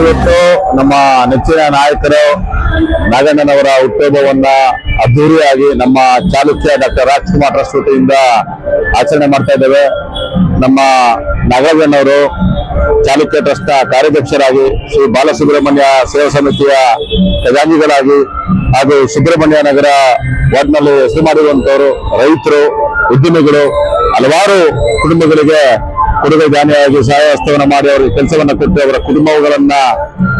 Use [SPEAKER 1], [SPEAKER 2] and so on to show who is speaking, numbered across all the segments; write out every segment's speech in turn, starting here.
[SPEAKER 1] ಇವತ್ತು ನಮ್ಮ ನೆಚ್ಚಿನ ನಾಯಕರು ನಾಗಣ್ಣನವರ ಹುಟ್ಟುಹಬ್ಬವನ್ನ ಅದ್ದೂರಿಯಾಗಿ ನಮ್ಮ ಚಾಲುಕ್ಯ ಡಾಕ್ಟರ್ ರಾಜ್ಕುಮಾರ್ ಟ್ರಸ್ಟ್ ವತಿಯಿಂದ ಆಚರಣೆ ಮಾಡ್ತಾ ಇದ್ದೇವೆ. ನಮ್ಮ ನಾಗಣ್ಣನವರು ಚಾಲುಕ್ಯ ಟ್ರಸ್ಟ್ನ ಕಾರ್ಯಾಧ್ಯಕ್ಷರಾಗಿ ಶ್ರೀ ಬಾಲಸುಬ್ರಹ್ಮಣ್ಯ ಸೇವಾ ಸಮಿತಿಯ ಖಜಾಂಜಿಗಳಾಗಿ ಹಾಗೂ ಸುಬ್ರಹ್ಮಣ್ಯ ನಗರ ವಾರ್ಡ್ನಲ್ಲಿ ಹೆಸರು ಮಾಡಿರುವಂತವರು ರೈತರು ಉದ್ಯಮಿಗಳು ಹಲವಾರು ಕುಟುಂಬಗಳಿಗೆ ಕೊಡುಗೆ ದಾನಿಯಾಗಿ ಸಹಾಯ ಹಸ್ತವನ್ನು ಮಾಡಿ ಅವರಿಗೆ ಕೆಲಸವನ್ನು ಕೊಟ್ಟು ಅವರ ಕುಟುಂಬಗಳನ್ನ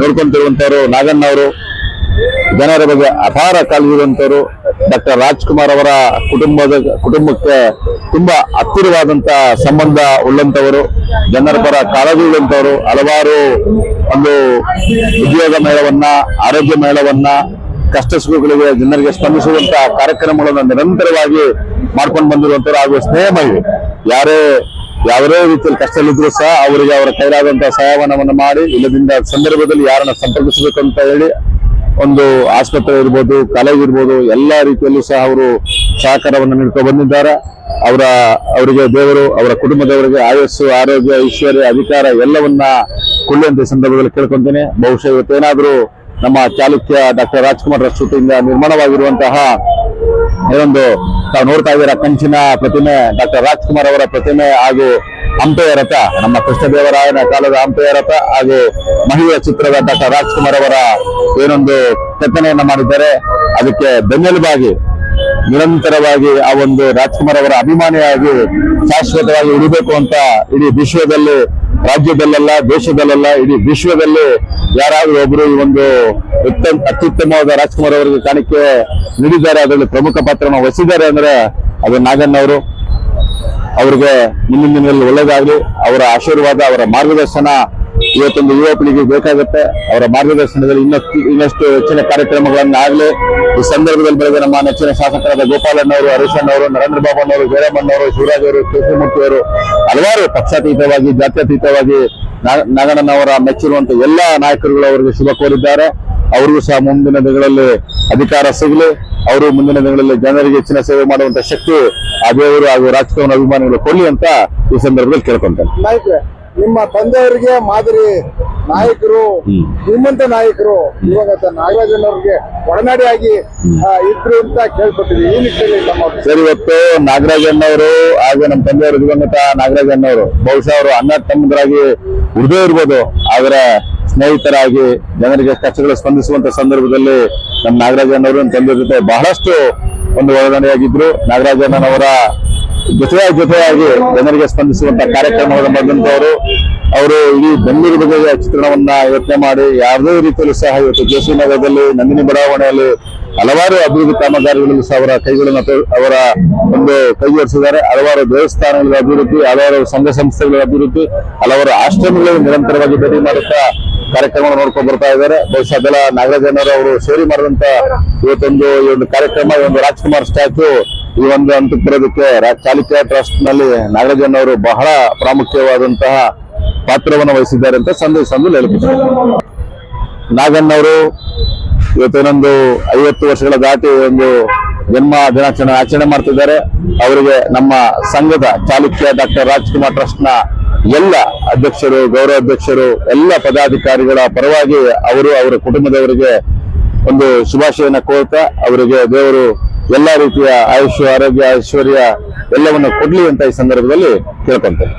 [SPEAKER 1] ನೋಡ್ಕೊಂತಿರುವಂತವರು ನಾಗಣ್ಣವರು ಜನರ ಬಗ್ಗೆ ಅಪಾರ ಕಾಳಜಿರುವಂತವರು ಡಾಕ್ಟರ್ ರಾಜ್ಕುಮಾರ್ ಅವರ ಕುಟುಂಬದ ಕುಟುಂಬಕ್ಕೆ ತುಂಬಾ ಹತ್ತಿರವಾದಂತ ಸಂಬಂಧ ಉಳ್ಳಂತವರು, ಜನರ ಪರ ಕಾಳಜಿ ಉಳ್ಳಂತವರು, ಹಲವಾರು ಒಂದು ಉದ್ಯೋಗ ಮೇಳವನ್ನ, ಆರೋಗ್ಯ ಮೇಳವನ್ನ, ಕಷ್ಟ ಸುಖಗಳಿಗೆ ಜನರಿಗೆ ಸ್ಪಂದಿಸುವಂತಹ ಕಾರ್ಯಕ್ರಮಗಳನ್ನು ನಿರಂತರವಾಗಿ ಮಾಡ್ಕೊಂಡು ಬಂದಿರುವಂತವರು ಹಾಗೂ ಸ್ನೇಹಮಯಿ. ಯಾರೇ ಯಾವುದೇ ರೀತಿಯಲ್ಲಿ ಕಷ್ಟದಲ್ಲಿದ್ರು ಸಹ ಅವರಿಗೆ ಅವರ ಕೈಲಾದಂತಹ ಸಹಾಯವನ್ನು ಮಾಡಿ ಇಲ್ಲದಿಂದ ಸಂದರ್ಭದಲ್ಲಿ ಯಾರನ್ನ ಸಂಪರ್ಕಿಸಬೇಕು ಅಂತ ಹೇಳಿ ಒಂದು ಆಸ್ಪತ್ರೆ ಇರ್ಬೋದು, ಕಾಲೇಜ್ ಇರ್ಬೋದು, ಎಲ್ಲಾ ರೀತಿಯಲ್ಲೂ ಸಹ ಅವರು ಸಹಕಾರವನ್ನು ನೀಡ್ಕೊಂಡು ಬಂದಿದ್ದಾರೆ. ಅವರ, ಅವರಿಗೆ ದೇವರು, ಅವರ ಕುಟುಂಬದವರಿಗೆ ಆಯಸ್ಸು, ಆರೋಗ್ಯ, ಐಶ್ವರ್ಯ, ಅಧಿಕಾರ ಎಲ್ಲವನ್ನ ಕೊಳ್ಳುವಂತ ಸಂದರ್ಭದಲ್ಲಿ ಕೇಳ್ಕೊಂತೇನೆ. ಬಹುಶಃ ಇವತ್ತೇನಾದ್ರೂ ನಮ್ಮ ಚಾಲುಕ್ಯ ಡಾಕ್ಟರ್ ರಾಜ್ಕುಮಾರ್ ರಸ್ತಿಯಿಂದ ನಿರ್ಮಾಣವಾಗಿರುವಂತಹ ಏನೊಂದು ತಾವು ನೋಡ್ತಾ ಇದ್ದೀರಾ ಕಂಚಿನ ಪ್ರತಿಮೆ ಡಾಕ್ಟರ್ ರಾಜ್ಕುಮಾರ್ ಅವರ ಪ್ರತಿಮೆ ಹಾಗೂ ಹಂಪೆಯ ರಥ ನಮ್ಮ ಕೃಷ್ಣದೇವರಾಯನ ಕಾಲದ ಹಂಪೆಯ ರಥ ಹಾಗೂ ಮಹಿಳೆಯ ಚಿತ್ರದ ಡಾಕ್ಟರ್ ರಾಜ್ಕುಮಾರ್ ಅವರ ಏನೊಂದು ಕೆತ್ತನೆಯನ್ನ ಮಾಡಿದ್ದಾರೆ. ಅದಕ್ಕೆ ಬೆನ್ನೆಲುಬಾಗಿ, ನಿರಂತರವಾಗಿ ಆ ಒಂದು ರಾಜ್ಕುಮಾರ್ ಅವರ ಅಭಿಮಾನಿಯಾಗಿ ಶಾಶ್ವತವಾಗಿ ಉಳಿಬೇಕು ಅಂತ ಇಡೀ ವಿಶ್ವದಲ್ಲಿ ರಾಜ್ಯದಲ್ಲೆಲ್ಲ, ದೇಶದಲ್ಲೆಲ್ಲ, ಇಡೀ ವಿಶ್ವದಲ್ಲಿ ಯಾರಾದ್ರೂ ಒಬ್ರು ಈ ಒಂದು ಅತ್ಯುತ್ತಮವಾದ ರಾಜ್ಕುಮಾರ್ ಅವರಿಗೆ ಕಾಣಿಕೆ ನೀಡಿದ್ದಾರೆ, ಅದರಲ್ಲಿ ಪ್ರಮುಖ ಪಾತ್ರವನ್ನು ವಹಿಸಿದ್ದಾರೆ ಅಂದ್ರೆ ಅದು ನಾಗಣ್ಣ ಅವರು. ಅವರಿಗೆ ಮುಂದಿನ ದಿನದಲ್ಲಿ ಒಳ್ಳೇದಾಗ್ಲಿ. ಅವರ ಆಶೀರ್ವಾದ, ಅವರ ಮಾರ್ಗದರ್ಶನ ಇವತ್ತೊಂದು ಯುವ ಪೀಳಿಗೆ ಬೇಕಾಗುತ್ತೆ. ಅವರ ಮಾರ್ಗದರ್ಶನದಲ್ಲಿ ಇನ್ನಷ್ಟು ಇನ್ನಷ್ಟು ಹೆಚ್ಚಿನ ಕಾರ್ಯಕ್ರಮಗಳನ್ನ ಆಗ್ಲಿ. ಈ ಸಂದರ್ಭದಲ್ಲಿ ಬೆಳೆದ ನಮ್ಮ ನೆಚ್ಚಿನ ಶಾಸಕರಾದ ಗೋಪಾಲಣ್ಣವರು, ಹರೀಶಣ್ಣವರು, ನರೇಂದ್ರ ಬಾಬು ಅವರು ಶಿವರಾಜ್ ಅವರು ಕೇಶವಮೂರ್ತಿ ಅವರು ಹಲವಾರು ಪಕ್ಷಾತೀತವಾಗಿ, ಜಾತ್ಯತೀತವಾಗಿ ನಾಗಣ್ಣನವರ ಮೆಚ್ಚಿರುವಂತ ಎಲ್ಲಾ ನಾಯಕರುಗಳು ಅವರಿಗೆ ಶುಭ ಕೋರಿದ್ದಾರೆ. ಅವರಿಗೂ ಸಹ ಮುಂದಿನ ದಿನಗಳಲ್ಲಿ ಅಧಿಕಾರ ಸಿಗಲಿ. ಅವರು ಮುಂದಿನ ದಿನಗಳಲ್ಲಿ ಜನರಿಗೆ ಹೆಚ್ಚಿನ ಸೇವೆ ಮಾಡುವಂತ ಶಕ್ತಿ ಆ ದೇವರು ಹಾಗೂ ರಾಜಕೀಯ ಅಭಿಮಾನಿಗಳು ಕೊಡ್ಲಿ ಅಂತ ಈ ಸಂದರ್ಭದಲ್ಲಿ ಕೇಳ್ಕೊಂತೇನೆ.
[SPEAKER 2] ನಾಯಕರೇ ನಿಮ್ಮ ತಂದೆಯವರಿಗೆ ಮಾದರಿ ನಾಯಕರು
[SPEAKER 1] ನಿಮ್ಮಂತ
[SPEAKER 2] ಶ್ರೀಮಂತ ನಾಯಕರು ಇವಾಗ ನಾಗರಾಜನ್ ಅವ್ರಿಗೆ ಒಡನಾಡಿಯಾಗಿ ಆ, ಇದ್ರು ಅಂತ ಕೇಳ್ಕೊಟ್ಟಿದ್ವಿ ಈ ನಿಟ್ಟಿನಲ್ಲಿ ನಮ್ಮ
[SPEAKER 1] ಸರ್ ಇವತ್ತು ನಾಗರಾಜಣ್ಣವರು ಹಾಗೂ ನಮ್ಮ ತಂದೆಯವರು ದಿವಂಗತ ನಾಗರಾಜಣ್ಣವರು ಬಹುಶಃ ಅವರು ಅನ್ನ ತಮ್ಮದರಾಗಿ ಉಳಿದೇ ಇರ್ಬೋದು. ಆದ್ರೆ ಸ್ನೇಹಿತರಾಗಿ ಜನರಿಗೆ ಕಷ್ಟಗಳು ಸ್ಪಂದಿಸುವಂತ ಸಂದರ್ಭದಲ್ಲಿ ನಮ್ಮ ನಾಗರಾಜಣ್ಣವರು ನಮ್ಮ ತಂದೆ ಜೊತೆ ಬಹಳಷ್ಟು ಒಂದು ಒಳಗಡೆಯಾಗಿದ್ರು ನಾಗರಾಜಣ್ಣನವರ ಜೊತೆಯಾಗಿ ಜೊತೆಯಾಗಿ ಜನರಿಗೆ ಸ್ಪಂದಿಸುವಂತ ಕಾರ್ಯಕ್ರಮಗಳನ್ನು ಬಂದಂತವರು ಅವರು ಇಡೀ ಬೆಂಗಳೂರು ಬಗ್ಗೆ ಚಿತ್ರಣವನ್ನ ಯೋಚನೆ ಮಾಡಿ ಯಾವುದೇ ರೀತಿಯಲ್ಲೂ ಸಹ ಇವತ್ತು ಜೆಸಿ ನಗರದಲ್ಲಿ ನಂದಿನಿ ಬಡಾವಣೆಯಲ್ಲಿ ಹಲವಾರು ಅಭಿವೃದ್ಧಿ ಕಾಮಗಾರಿಗಳಲ್ಲೂ ಸಹ ಅವರ ಕೈಗಳನ್ನು ಅವರ ಒಂದು ಕೈ ಜೋಡಿಸಿದ್ದಾರೆ ಹಲವಾರು ದೇವಸ್ಥಾನಗಳ ಅಭಿವೃದ್ಧಿ, ಹಲವಾರು ಸಂಘ ಸಂಸ್ಥೆಗಳ ಅಭಿವೃದ್ಧಿ, ಹಲವಾರು ಆಶ್ರಮಗಳಿಗೆ ನಿರಂತರವಾಗಿ ಭೇಟಿ ಮಾಡುತ್ತಾ ಕಾರ್ಯಕ್ರಮ ನೋಡ್ಕೊಂಡು ಬರ್ತಾ ಇದ್ದಾರೆ. ಬಹುಶಃ ಅದೆಲ್ಲ ಅವರು ಸೇರಿ ಮಾಡಿದಂತ ಇವತ್ತೊಂದು ಈ ಒಂದು ಕಾರ್ಯಕ್ರಮ, ಈ ಒಂದು ರಾಜ್ಕುಮಾರ್ ಸ್ಟ್ಯಾಚು ಈ ಒಂದು ಅಂತ ಬರೋದಕ್ಕೆ ರಾ- ಚಾಲುಕ್ಯ ಟ್ರಸ್ಟ್ನಲ್ಲಿ ನಾಗರಾಜನವರು ಬಹಳ ಪ್ರಾಮುಖ್ಯವಾದಂತಹ ಪಾತ್ರವನ್ನು ವಹಿಸಿದ್ದಾರೆ ಅಂತ ಸಂದೇಶ ಸಂದು ನಾಗಣ್ಣ ನಾಗಣ್ಣವರು ಇವತ್ತೇನೊಂದು ಐವತ್ತು ವರ್ಷಗಳ ದಾಟಿ ಒಂದು ಜನ್ಮ ದಿನಾಚರಣೆ ಆಚರಣೆ ಮಾಡ್ತಿದ್ದಾರೆ. ಅವರಿಗೆ ನಮ್ಮ ಸಂಘದ ಚಾಲುಕ್ಯ ಡಾಕ್ಟರ್ ರಾಜ್ಕುಮಾರ್ ಟ್ರಸ್ಟ್ನ ಎಲ್ಲ ಅಧ್ಯಕ್ಷರು, ಗೌರವ ಅಧ್ಯಕ್ಷರು, ಎಲ್ಲ ಪದಾಧಿಕಾರಿಗಳ ಪರವಾಗಿ ಅವರು ಅವರ ಕುಟುಂಬದವರಿಗೆ ಒಂದು ಶುಭಾಶಯನ ಕೋರ್ತಾ ಅವರಿಗೆ ದೇವರು ಎಲ್ಲಾ ರೀತಿಯ ಆಯುಷ್ಯ ಆರೋಗ್ಯ ಐಶ್ವರ್ಯ ಎಲ್ಲವನ್ನು ಕೊಡ್ಲಿ ಅಂತ ಈ ಸಂದರ್ಭದಲ್ಲಿ ಕೇಳ್ಕೊಂತೇನೆ.